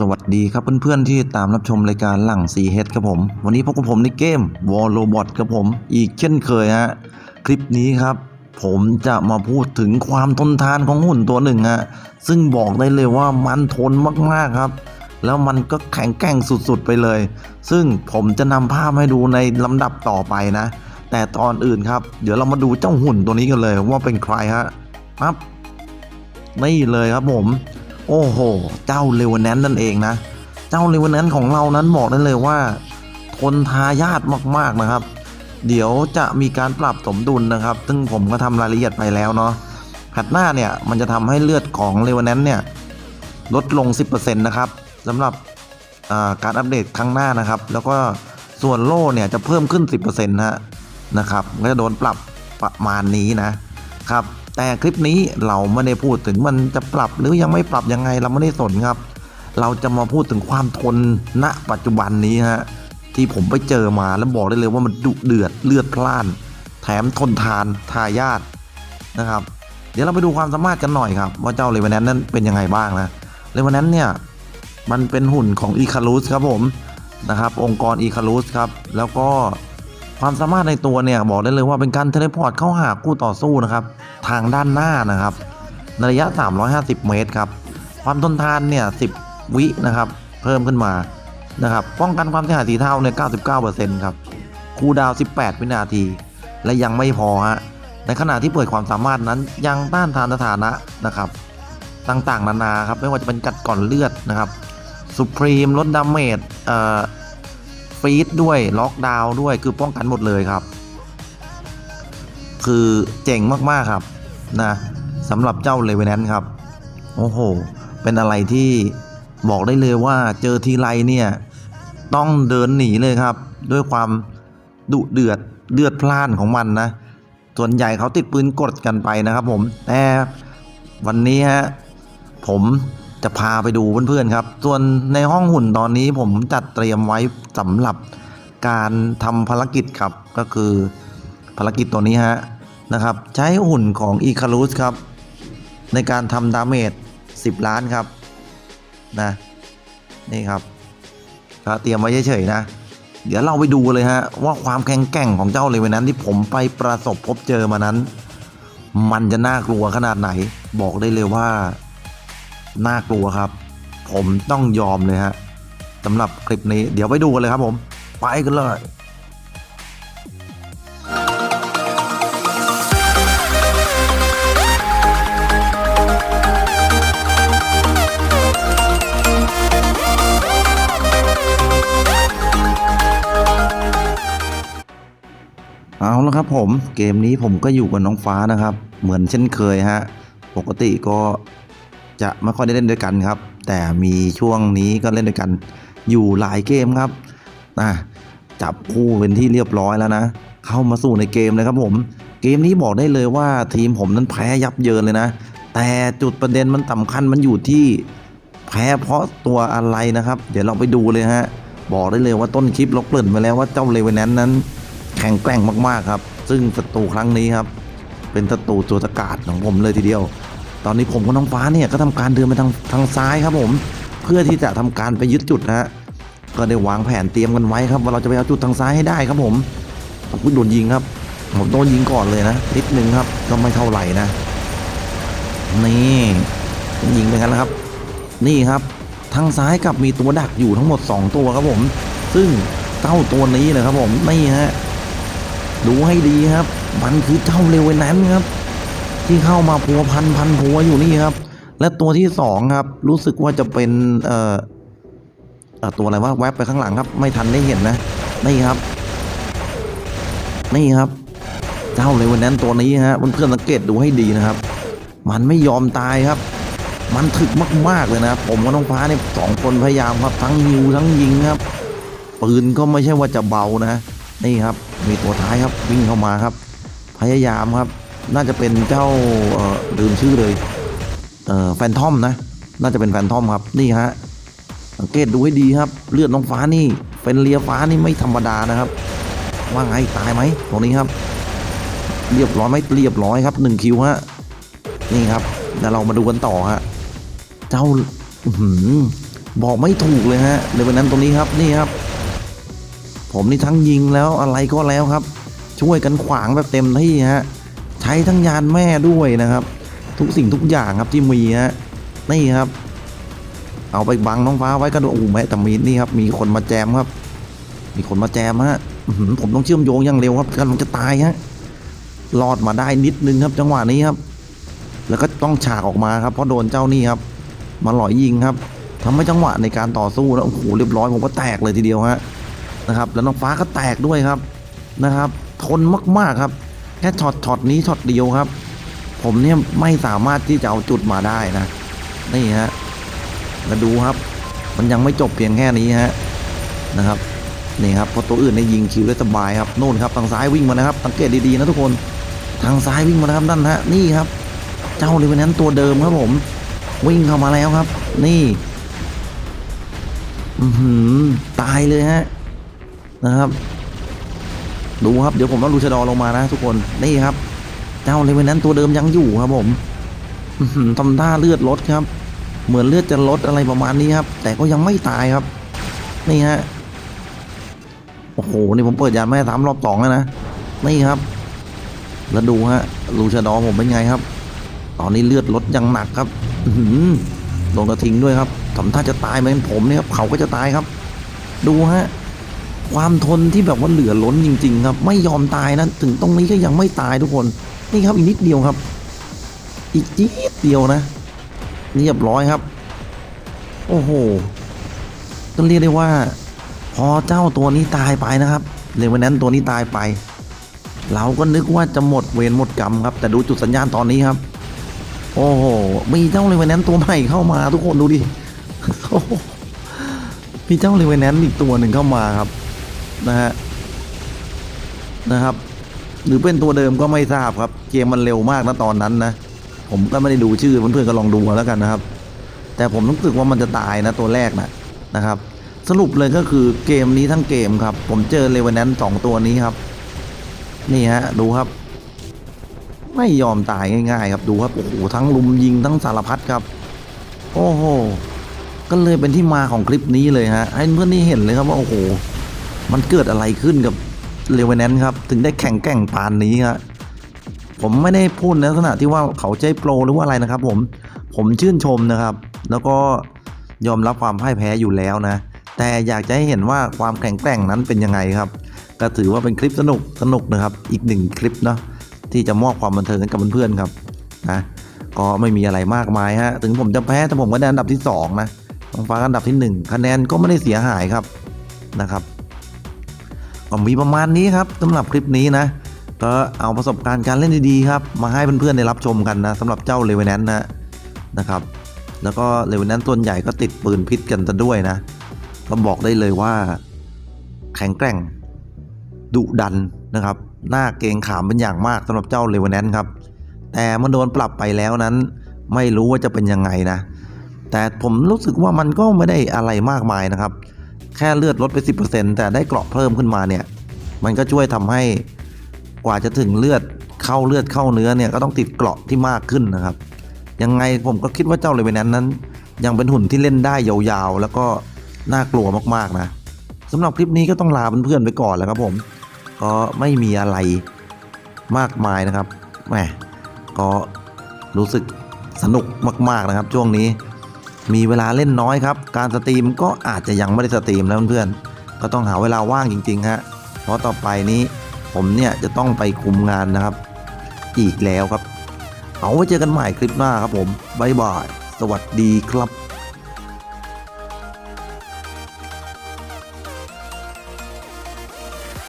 สวัสดีครับเพื่อนๆที่ตามรับชมรายการหลังซีเฮดครับผม วันนี้พบกับผมในเกม War Robot ครับผม อีกเช่นเคยฮะคลิปนี้ครับ ผมจะมาพูดถึงความทนทานของหุ่นตัวหนึ่งฮะซึ่งบอกได้เลยว่ามันทนมากๆครับ แล้วมันก็แข็งแกร่งสุดๆไปเลย ซึ่งผมจะนำภาพให้ดูในลำดับต่อไปนะ แต่ตอนอื่นครับ เดี๋ยวเรามาดูเจ้าหุ่นตัวนี้กันเลยว่าเป็นใครฮะปั๊บนี่เลยครับผม โอ้โห เจ้าเลวแนนนั่นเองนะ เจ้าเลวแนนของเรานั้นบอกได้เลยว่า ทนทายาทมากๆนะครับ เดี๋ยวจะมีการปรับสมดุลนะครับ ซึ่งผมก็ทำรายละเอียดไปแล้วเนาะแพทหน้าเนี่ยมันจะทำให้เลือดของเลวแนนเนี่ยลดลง 10%นะครับสำหรับการอัปเดตครั้งหน้านะครับ แล้วก็ส่วนโล่เนี่ยจะเพิ่มขึ้น 10%นะนะครับก็จะโดนปรับประมาณนี้นะครับ แต่คลิปนี้เราไม่ได้พูดถึงมันจะปรับหรือยังไม่ปรับยังไงเราไม่ได้สนครับ เราจะมาพูดถึงความทนณปัจจุบันนี้ฮะที่ผมไปเจอมาแล้วบอกได้เลยว่ามันดุเดือดเลือดพล่าน แถมทนทานทายาทนะครับ เดี๋ยวเราไปดูความสามารถกันหน่อยครับ ว่าเจ้าเลเวนแนนนั้นเป็นยังไงบ้างนะเลเวนแนนเนี่ยมันเป็นหุ่นของอีคารุสครับผมนะครับ องค์กรอีคารุสครับ แล้วก็ ความสามารถในตัวเนี่ยบอกได้เลยว่าเป็นการเทเลพอร์ตเข้าหาคู่ต่อสู้นะครับ ทางด้านหน้านะครับในระยะ 350 เมตรครับ ความทนทานเนี่ย 10 วินะครับ เพิ่มขึ้นมานะครับ ป้องกันความเสียหายสีเทาเนี่ย 99%ครับ คูดาว 18 วินาที และยังไม่พอฮะ ในขณะที่เปิดความสามารถนั้นยังต้านทานสถานะนะครับ ต่างๆ นานาครับ ไม่ว่าจะเป็นกัดก่อนเลือดนะครับสุพรีมลดดาเมจเอ่อ ฟีดด้วยล็อกดาวน์ด้วยคือป้องกันหมดเลยครับ คือเจ๋งมากๆครับนะสำหรับเจ้าเลเวนแนนครับ โอ้โห เป็นอะไรที่บอกได้เลยว่าเจอทีไรเนี่ย ต้องเดินหนีเลยครับ ด้วยความดุเดือดเลือดพล่านของมันนะ ส่วนใหญ่เขาติดปืนกดกันไปนะครับผม แต่วันนี้ฮะผม จะพาไปดูเพื่อนๆครับ ส่วนในห้องหุ่นตอนนี้ผมจัดเตรียมไว้สำหรับการทำภารกิจครับก็คือภารกิจตัวนี้ฮะนะครับ ใช้หุ่นของอีคารุสครับ ในการทำดาเมจ10 ล้านครับนะนี่ครับก็เตรียมไว้เฉยๆนะ เดี๋ยวเราไปดูเลยฮะว่าความแข็งแกร่งของเจ้าเลเวนนั้นที่ผมไปประสบพบเจอมานั้น มันจะน่ากลัวขนาดไหน บอกได้เลยว่า น่ากลัวครับ ผมต้องยอมเลยฮะสำหรับคลิปนี้เดี๋ยวไปดูกันเลยครับผม ไปกันเลยเอาละครับผมเกมนี้ผมก็อยู่กับน้องฟ้านะครับ เหมือนเช่นเคยฮะ ปกติก็ จะไม่ค่อยได้เล่นด้วยกันครับ แต่มีช่วงนี้ก็เล่นด้วยกันอยู่หลายเกมครับนะจับคู่เป็นที่เรียบร้อยแล้วนะ เข้ามาสู่ในเกมเลยครับผม เกมนี้บอกได้เลยว่าทีมผมนั้นแพ้ยับเยินเลยนะ แต่จุดประเด็นมันสำคัญมันอยู่ที่แพ้เพราะตัวอะไรนะครับ เดี๋ยวเราไปดูเลยฮะ บอกได้เลยว่าต้นคลิปเราเกริ่นไปแล้วว่าเจ้าเลเวนแนนนั้นแข็งแกร่งมากๆครับ ซึ่งศัตรูครั้งนี้ครับ เป็นศัตรูตัวตะกาศของผมเลยทีเดียว ตอนนี้ผมกับน้องฟ้าเนี่ยก็ทำการเดินไปทางทางซ้ายครับผม เพื่อที่จะทำการไปยึดจุดนะฮะก็ได้วางแผนเตรียมกันไว้ครับว่าเราจะไปเอาจุดทางซ้ายให้ได้ครับผมผมโดนยิงครับ ผมโดนยิงก่อนเลยนะนิดนึงครับก็ไม่เท่าไหร่นะ นี่ยิงไปกันแล้วครับ นี่ครับทางซ้ายกับมีตัวดักอยู่ทั้งหมด 2 ตัวครับผม ซึ่งเจ้าตัวนี้นะครับผมนี่ฮะดูให้ดีครับ มันคือเจ้าเลเวนแนนครับ ที่เข้ามาพัวพันพันพัวอยู่นี่ครับ และตัวที่สองครับ รู้สึกว่าจะเป็นเอ่อตัวอะไรวะแวบไปข้างหลังครับ ไม่ทันได้เห็นนะนี่ครับ นี่ครับ เจ้าเลเวนนนต์ตัวนี้ฮะเพื่อนๆสังเกตดูให้ดีนะครับ มันไม่ยอมตายครับ มันถึกมากๆเลยนะผมกับน้องฟ้าเนี่ยสองคนพยายามครับ ทั้งยิวทั้งยิงครับปืนก็ไม่ใช่ว่าจะเบานะ นี่ครับ มีตัวท้ายครับวิ่งเข้ามาครับ พยายามครับ น่าจะเป็นเจ้าลืมชื่อเลยแฟนทอมนะ น่าจะเป็นแฟนทอมครับนี่ฮะสังเกตดูให้ดีครับ เลือดน้องฟ้านี่เป็นเลียฟ้านี่ไม่ธรรมดานะครับ ว่าไงตายไหมตรงนี้ครับ เรียบร้อยไหมเรียบร้อยครับหนึ่งคิวฮะนี่ครับเดี๋ยวเรามาดูกันต่อฮะเจ้าอบอกไม่ถูกเลยฮะในวันนั้นตรงนี้ครับนี่ครับ ผมนี่ทั้งยิงแล้วอะไรก็แล้วครับ ช่วยกันขวางแบบเต็มที่ฮะ ช้ทั้งยานแม่ด้วยนะครับ ทุกสิ่งทุกอย่างครับที่มีฮะนี่ครับ เอาไปบังน้องฟ้าไว้ก็ดูโอ้โหแม่แต่มีนี่ครับมีคนมาแจมครับ มีคนมาแจมฮะผมต้องเชื่อมโยงอย่างเร็วครับกำลังจะตายฮะรอดมาได้นิดนึงครับ จังหวะนี้ครับ แล้วก็ต้องฉากออกมาครับเพราะโดนเจ้านี่ครับมาหล่อยยิงครับทำให้จังหวะในการต่อสู้แล้วโอ้โหเรียบร้อยผมก็แตกเลยทีเดียวฮะนะครับ แล้วน้องฟ้าก็แตกด้วยครับนะครับ ทนมากๆครับ แค่ช็อตช็อตนี้ช็อตเดียวครับ ผมเนี่ยไม่สามารถที่จะเอาจุดมาได้นะ นี่ฮะมาดูครับ มันยังไม่จบเพียงแค่นี้ฮะนะครับนี่ครับเพราะตัวอื่นในยยิงคิวได้สบายครับโน่นครับทางซ้ายวิ่งมานะครับสังเกตดีๆนะทุกคนทางซ้ายวิ่งมานะครับนั่นฮะนี่ครับ เจ้าเลเวนนั้นตัวเดิมครับผม วิ่งเข้ามาแล้วครับ นี่อือหือตายเลยฮะนะครับ ดูครับเดี๋ยวผมต้องลูชดอลงมานะทุกคนนี่ครับ เจ้าเลเวนนั้นตัวเดิมยังอยู่ครับผมทำท่าเลือดลดครับ เหมือนเลือดจะลดอะไรประมาณนี้ครับ แต่ก็ยังไม่ตายครับ นี่ฮะโอ้โหนี่ผมเปิดยานแม่สามรอบสองแล้วนะนี่ครับ แล้วดูฮะลูชดอผมเป็นไงครับ ตอนนี้เลือดลดย่างหนักครับอื้อหือโดนกระทิงด้วยครับทำท่าจะตายเหมือนผมนี่ครับเขาก็จะตายครับ ดูฮะ ความทนที่แบบว่าเหลือล้นจริง ๆ ครับ ไม่ยอมตายนะ ถึงตรงนี้ก็ยังไม่ตายทุกคน นี่ครับอีกนิดเดียวครับ อีกนิดเดียวนะเรียบร้อยครับ โอ้โหต้องเรียกได้ว่า พอเจ้าตัวนี้ตายไปนะครับเลวันนั้นตัวนี้ตายไป เราก็นึกว่าจะหมดเวรหมดกรรมครับ แต่ดูจุดสัญญาณตอนนี้ครับ โอ้โหมีเจ้าเลเวนแนนตัวใหม่เข้ามาทุกคนดูดิโอ้โหมีเจ้าเลเวนแนนอีกตัวหนึ่งเข้ามาครับ นะฮะนะครับ หรือเป็นตัวเดิมก็ไม่ทราบครับ เกมมันเร็วมากนะตอนนั้นนะผมก็ไม่ได้ดูชื่อเพื่อนๆก็ลองดูเอาแล้วกันนะครับ แต่ผมรู้สึกว่ามันจะตายนะตัวแรกนะนะครับ สรุปเลยก็คือเกมนี้ทั้งเกมครับ ผมเจอเลเวนแนนสองตัวนี้ครับ นี่ฮะดูครับ ไม่ยอมตายง่าย ๆ ครับดูครับโอ้โหทั้งลุมยิงทั้งสารพัดครับ โอ้โหก็เลยเป็นที่มาของคลิปนี้เลยฮะให้เพื่อนนี่เห็นเลยครับว่าโอ้โห มันเกิดอะไรขึ้นกับเลเวนแนนครับ ถึงได้แข่งแก่งปานนี้ครับผมไม่ได้พูดในลักษณะที่ว่าเขาใจโปรหรือว่าอะไรนะครับผมผมชื่นชมนะครับ แล้วก็ยอมรับความพ่ายแพ้อยู่แล้วนะ แต่อยากจะให้เห็นว่าความแข็งแกร่งนั้นเป็นยังไงครับ ก็ถือว่าเป็นคลิปสนุกสนุกนะครับ อีกหนึ่งคลิปเนาะที่จะมอบความบันเทิงให้กับเพื่อนๆครับนะก็ไม่มีอะไรมากมายฮะถึงผมจะแพ้แต่ผมก็ได้อันดับที่สองนะน้องฟ้าอันดับที่หนึ่งคะแนนก็ไม่ได้เสียหายครับนะครับ ก็มีประมาณนี้ครับสำหรับคลิปนี้นะก็เอาประสบการณ์การเล่นดีๆครับมาให้เพื่อนๆได้รับชมกันนะสำหรับเจ้าเลเวนแนนนะนะครับแล้วก็เลเวนแนนส่วนใหญ่ก็ติดปืนพิษกันซะด้วยนะ ก็บอกได้เลยว่า แข็งแกร่งดุดันนะครับหน้าเกงขามเป็นอย่างมากสำหรับเจ้าเลเวนแนนครับแต่มันโดนปรับไปแล้วนั้น ไม่รู้ว่าจะเป็นยังไงนะ แต่ผมรู้สึกว่ามันก็ไม่ได้อะไรมากมายนะครับ แค่เลือดลดไป 10%แต่ได้เกราะเพิ่มขึ้นมาเนี่ย มันก็ช่วยทำให้กว่าจะถึงเลือดเข้าเลือดเข้าเนื้อเนี่ยก็ต้องติดเกราะที่มากขึ้นนะครับ ยังไงผมก็คิดว่าเจ้าเลเวนแนนนั้น ยังเป็นหุ่นที่เล่นได้ยาวๆ แล้วก็น่ากลัวมากๆนะสำหรับคลิปนี้ก็ต้องลาเพื่อนๆไปก่อนแล้วครับผม ก็ไม่มีอะไรมากมายนะครับแหมก็รู้สึกสนุกมากๆนะครับ ช่วงนี้ มีเวลาเล่นน้อยครับ การสตรีมก็อาจจะยังไม่ได้สตรีมแล้วเพื่อนๆก็ต้องหาเวลาว่างจริงๆฮะเพราะต่อไปนี้ผมเนี่ยจะต้องไปคุมงานนะครับ อีกแล้วครับ เอาไว้เจอกันใหม่คลิปหน้าครับผมบ๊ายบาย สวัสดีครับ